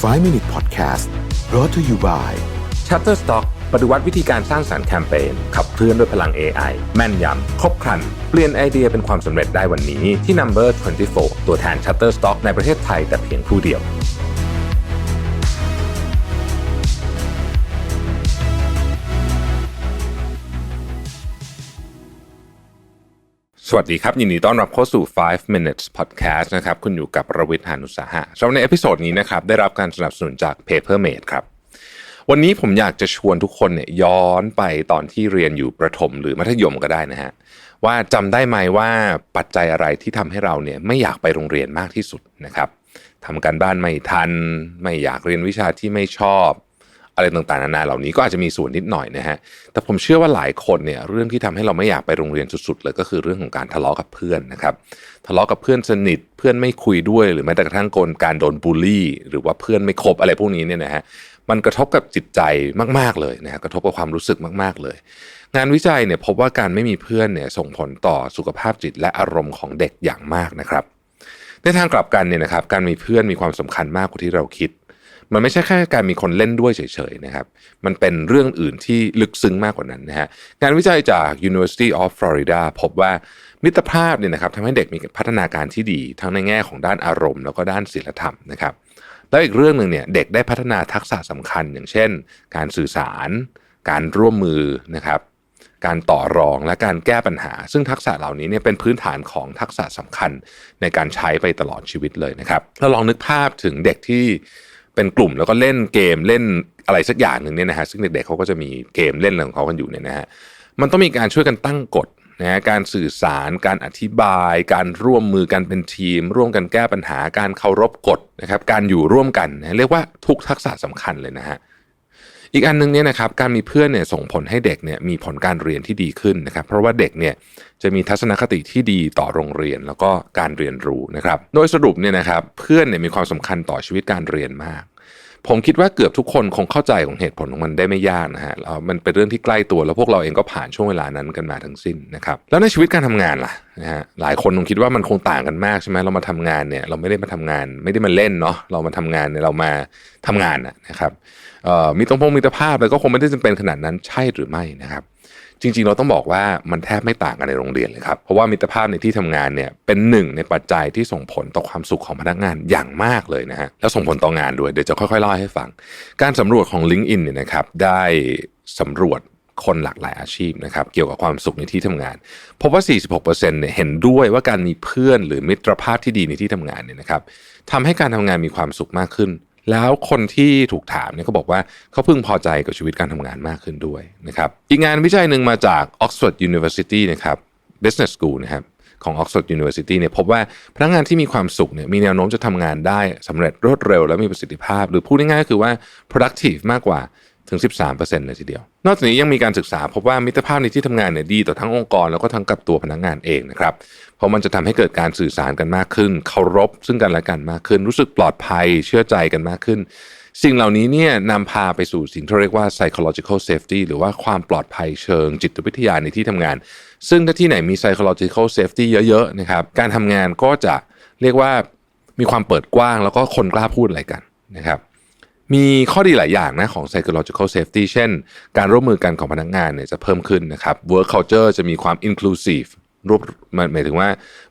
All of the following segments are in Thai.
5 Minute Podcast brought to you by Shutterstock ปฏิวัติวิธีการสร้างสารรค์แคมเปญขับเคลื่อนด้วยพลัง AI แม่นยำ ครบครัน เปลี่ยนไอเดียเป็นความสำเร็จได้วันนี้ที่ Number 24 ตัวแทน Shutterstock ในประเทศไทยแต่เพียงผู้เดียว สวัสดีครับ ยินดีต้อนรับเข้าสู่ 5 minutes podcast นะครับ คุณอยู่กับรวิทยานุสาหะสำหรับในเอพิโซดนี้นะครับ ได้รับการสนับสนุนจาก Papermate ครับ วันนี้ผมอยากจะชวนทุกคนเนี่ยย้อนไปตอนที่เรียนอยู่ประถมหรือมัธยมก็ได้นะฮะ ว่าจำได้ไหมว่าปัจจัยอะไรที่ทำให้เราเนี่ยไม่อยากไปโรงเรียนมากที่สุดนะครับทำการบ้านไม่ทัน ไม่อยากเรียนวิชาที่ไม่ชอบ อะไรต่างๆนานาเหล่านี้ก็อาจจะมีส่วนนิดหน่อยนะฮะแต่ผมเชื่อว่าหลายคนเนี่ยเรื่องที่ทำให้เราไม่อยากไปโรงเรียนสุดๆเลยก็คือเรื่องของการทะเลาะกับเพื่อนนะครับทะเลาะกับเพื่อนสนิทเพื่อนไม่คุยด้วย หรือแม้แต่กระทั่งกลการโดนบูลลี่ หรือว่าเพื่อนไม่คบอะไรพวกนี้เนี่ยนะฮะมันกระทบกับจิตใจมากๆเลยนะฮะกระทบกับความรู้สึกมาก ๆเลย งานวิจัยเนี่ยพบว่าการไม่มีเพื่อนเนี่ยส่งผลต่อสุขภาพจิตและอารมณ์ของเด็กอย่างมากนะครับในทางกลับกันเนี่ยนะครับการมีเพื่อนมีความสำคัญมากกว่าที่เราคิด มันไม่ใช่แค่การมีคนเล่นด้วยเฉยๆนะครับ มันเป็นเรื่องอื่นที่ลึกซึ้งมากกว่านั้นนะฮะงานวิจัยจาก University of Florida พบว่ามิตรภาพเนี่ยนะครับทำให้เด็กมีพัฒนาการที่ดี ทั้งในแง่ของด้านอารมณ์ แล้วก็ด้านศีลธรรมนะครับแล้วอีกเรื่องหนึ่งเนี่ยเด็กได้พัฒนาทักษะสำคัญ อย่างเช่น การสื่อสาร การร่วมมือนะครับการต่อรองและการแก้ปัญหา ซึ่งทักษะเหล่านี้เนี่ยเป็นพื้นฐานของทักษะสำคัญในการใช้ไปตลอดชีวิตเลยนะครับเราลองนึกภาพถึงเด็กที่ เป็นกลุ่มแล้วก็เล่นเกมเล่นอะไรสักอย่างหนึ่งเนี่ยนะฮะซึ่งเด็กๆเขาก็จะมีเกมเล่นอะไรของเขากันอยู่เนี่ยนะฮะมันต้องมีการช่วยกันตั้งกฎนะฮะการสื่อสารการอธิบาย การร่วมมือกันเป็นทีม ร่วมกันแก้ปัญหาการเคารพกฎนะครับการอยู่ร่วมกันนะเรียกว่าทุกทักษะสำคัญเลยนะฮะอีกอันนึงเนี่ยนะครับการมีเพื่อนเนี่ยส่งผลให้เด็กเนี่ยมีผลการเรียนที่ดีขึ้นนะครับ เพราะว่าเด็กเนี่ยจะมีทัศนคติที่ดีต่อโรงเรียนแล้วก็การเรียนรู้นะครับ โดยสรุปเนี่ยนะครับเพื่อนเนี่ยมีความสำคัญต่อชีวิตการเรียนมาก ผมคิดว่าเกือบทุกคนคงเข้าใจของเหตุผลของมันได้ไม่ยากนะฮะแล้วมันเป็นเรื่องที่ใกล้ตัวแล้วพวกเราเองก็ผ่านช่วงเวลานั้นกันมาทั้งสิ้นนะครับแล้วในชีวิตการทำงานล่ะนะฮะหลายคนคงคิดว่ามันคงต่างกันมากใช่ไหมเรามาทำงานเนี่ยเราไม่ได้มาทำงาน ไม่ได้มาเล่นเนาะเรามาทำงานเนี่ยเรามาทำงานนะครับเอ่อมีตรงพงมิตรภาพแล้วก็คงไม่ได้จำเป็นขนาดนั้นใช่หรือไม่นะครับ จริงๆ เราต้องบอกว่ามันแทบไม่ต่างกันในโรงเรียนเลยครับ เพราะว่ามิตรภาพในที่ทำงานเนี่ยเป็นหนึ่งในปัจจัยที่ส่งผลต่อความสุขของพนักงานอย่างมากเลยนะฮะ แล้วส่งผลต่องานด้วย เดี๋ยวจะค่อยๆเล่าให้ฟัง การสำรวจของ LinkedIn เนี่ยนะครับได้สำรวจคนหลากหลายอาชีพนะครับเกี่ยวกับความสุขในที่ทำงานพบว่า 46%เนี่ยเห็นด้วยว่าการมีเพื่อนหรือมิตรภาพที่ดีในที่ทำงานเนี่ยนะครับทำให้การทำงานมีความสุขมากขึ้น แล้วคนที่ถูกถามเนี่ยก็บอกว่าเขาพึงพอใจกับชีวิตการทำงานมากขึ้นด้วยนะครับอีกงานวิจัยหนึ่งมาจาก Oxford University นะครับ Business School นะครับของ Oxford University เนี่ยพบว่าพนักงานที่มีความสุขเนี่ยมีแนวโน้มจะทำงานได้สำเร็จรวดเร็วและมีประสิทธิภาพ หรือพูดง่ายๆก็คือว่า productive มากกว่า ถึง 13%เลยทีเดียว นอกจากนี้ยังมีการศึกษาพบว่ามิตรภาพในที่ทำงานเนี่ยดีต่อทั้งองค์กรแล้วก็ทั้งกับตัวพนักงานเองนะครับ เพราะมันจะทำให้เกิดการสื่อสารกันมากขึ้น เคารพซึ่งกันและกันมากขึ้น รู้สึกปลอดภัยเชื่อใจกันมากขึ้น สิ่งเหล่านี้เนี่ยนำพาไปสู่สิ่งที่เรียกว่า psychological safety หรือว่าความปลอดภัยเชิงจิตวิทยาในที่ทำงาน ซึ่งถ้าที่ไหนมี psychological safety เยอะๆนะครับ การทำงานก็จะเรียกว่ามีความเปิดกว้างแล้วก็คนกล้าพูดอะไรกันนะครับ มีข้อดีหลายอย่างนะของ psychological safety เช่น การร่วมมือกันของพนักงานเนี่ยจะเพิ่มขึ้นนะครับ work culture จะมีความ inclusive รวบหมายถึงว่า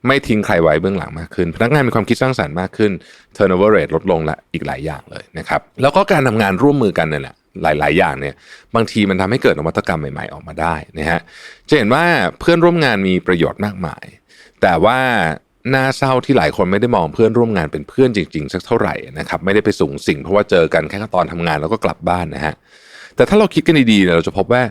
ไม่ทิ้งใครไว้เบื้องหลังมากขึ้น พนักงานมีความคิดสร้างสรรค์มากขึ้น turnover rate ลดลงละอีกหลายอย่างเลยนะครับแล้วก็การทำงานร่วมมือกันเนี่ยแหละหลาย ๆ อย่างเนี่ยบางทีมันทำให้เกิดนวัตกรรมใหม่ ๆ ออกมาได้นะฮะจะเห็นว่าเพื่อนร่วมงานมีประโยชน์มากมาย แต่ว่า น่าเศร้าที่หลายคนไม่ได้มองเพื่อนร่วมงานเป็นเพื่อนจริงๆสักเท่าไหร่นะครับไม่ได้ไปสูงสิ่งเพราะว่าเจอกันแค่ตอนทำงานแล้วก็กลับบ้านนะฮะแต่ถ้าเราคิดกันดีๆเนี่ยเราจะพบว่า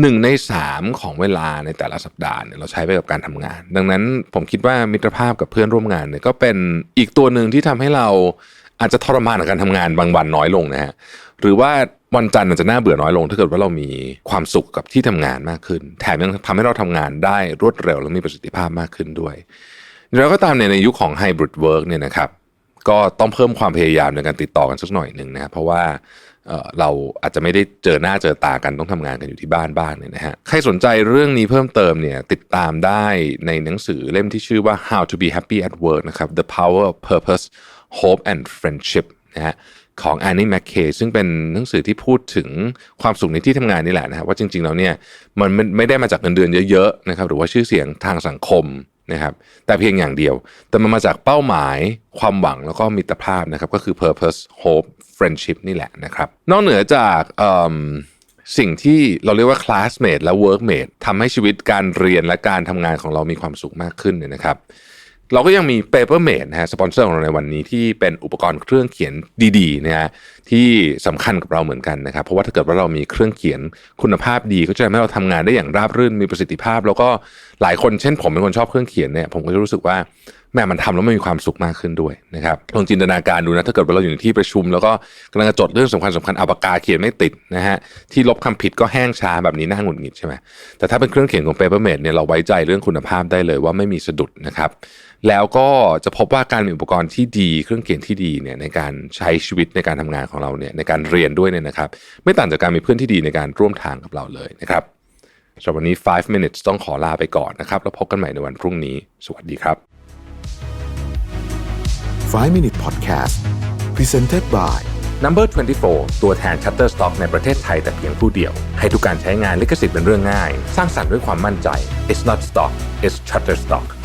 หนึ่งในสามของเวลาในแต่ละสัปดาห์เนี่ยเราใช้ไปกับการทำงาน ดังนั้นผมคิดว่ามิตรภาพกับเพื่อนร่วมงานเนี่ยก็เป็นอีกตัวหนึ่งที่ทำให้เราอาจจะทรมานกับการทำงานบางวันน้อยลงนะฮะหรือว่าวันจันทร์อาจจะน่าเบื่อน้อยลง ถ้าเกิดว่าเรามีความสุขกับที่ทำงานมากขึ้น แถมยังทำให้เราทำงานได้รวดเร็วและมีประสิทธิภาพมากขึ้นด้วย แล้วก็ตามในในยุคของไฮบริดเวิร์กเนี่ยนะครับก็ต้องเพิ่มความพยายามในการติดต่อกันสักหน่อยหนึ่งนะครับเพราะว่าเราอาจจะไม่ได้เจอหน้าเจอตากันต้องทำงานกันอยู่ที่บ้านบ้างเนี่ยนะฮะใครสนใจเรื่องนี้เพิ่มเติมเนี่ยติดตามได้ในหนังสือเล่มที่ชื่อว่า How to be happy at work นะครับ The Power of Purpose Hope and Friendship นะฮะของ Annie McKay ซึ่งเป็นหนังสือที่พูดถึงความสุขในที่ทำงานนี่แหละนะครับว่าจริงๆแล้วเนี่ยมันไม่ได้มาจากเงินเดือนเยอะๆนะครับหรือว่าชื่อเสียงทางสังคม นะครับแต่เพียงอย่างเดียว แต่มันมาจากเป้าหมายความหวังแล้วก็มิตรภาพนะครับก็คือ purpose hope friendship นี่แหละนะครับนอกเหนือจากสิ่งที่เราเรียกว่า classmate และ workmate ทำให้ชีวิตการเรียนและการทำงานของเรามีความสุขมากขึ้นเนี่ยนะครับ เราก็ยังมี Papermate นะฮะสปอนเซอร์ของเราในวันนี้ที่เป็นอุปกรณ์เครื่องเขียนดีๆนะฮะ ที่สำคัญกับเราเหมือนกันนะครับ เพราะว่าถ้าเกิดว่าเรามีเครื่องเขียนคุณภาพดีก็จะทำให้เราทำงานได้อย่างราบรื่นมีประสิทธิภาพ แล้วก็หลายคนเช่น ผมเป็นคนชอบเครื่องเขียนเนี่ยผมก็จะรู้สึกว่าแม่มันทำแล้วมันมีความสุขมากขึ้นด้วยนะครับลองจินตนาการดูนะถ้าเกิดว่าเราอยู่ในที่ประชุม แล้วก็กำลังจะจดเรื่องสำคัญสำคัญเอาปากกาเขียนไม่ติดนะฮะที่ลบคำผิดก็แห้งช้าแบบนี้น่าหงุดหงิดใช่ไหมแต่ถ้าเป็นเครื่องเขียนของ Papermate เนี่ยเราไว้ใจเรื่องคุณภาพได้เลยว่าไม่มีสะดุดนะครับแล้วก็จะพบว่าการมีอุปกรณ์ที่ดี เครื่องเขียนที่ดีเนี่ยในการใช้ชีวิตในการทำงานของเราเนี่ยในการเรียนด้วยเนี่ยนะครับ ไม่ต่างจากการมีเพื่อนที่ดีในการร่วมทางกับเราเลยนะครับสำหรับวันนี้ 5 minutes ต้องขอลาไปก่อนนะครับ แล้วพบกันใหม่ในวันพรุ่งนี้ สวัสดีครับ 5 Minute Podcast Presented by Number 24 ตัวแทน Shutterstock ในประเทศไทยแต่เพียงผู้เดียว ให้ทุกการใช้งานลิขสิทธิ์เป็นเรื่องง่าย สร้างสรรค์ด้วยความมั่นใจ It's not stock it's Shutterstock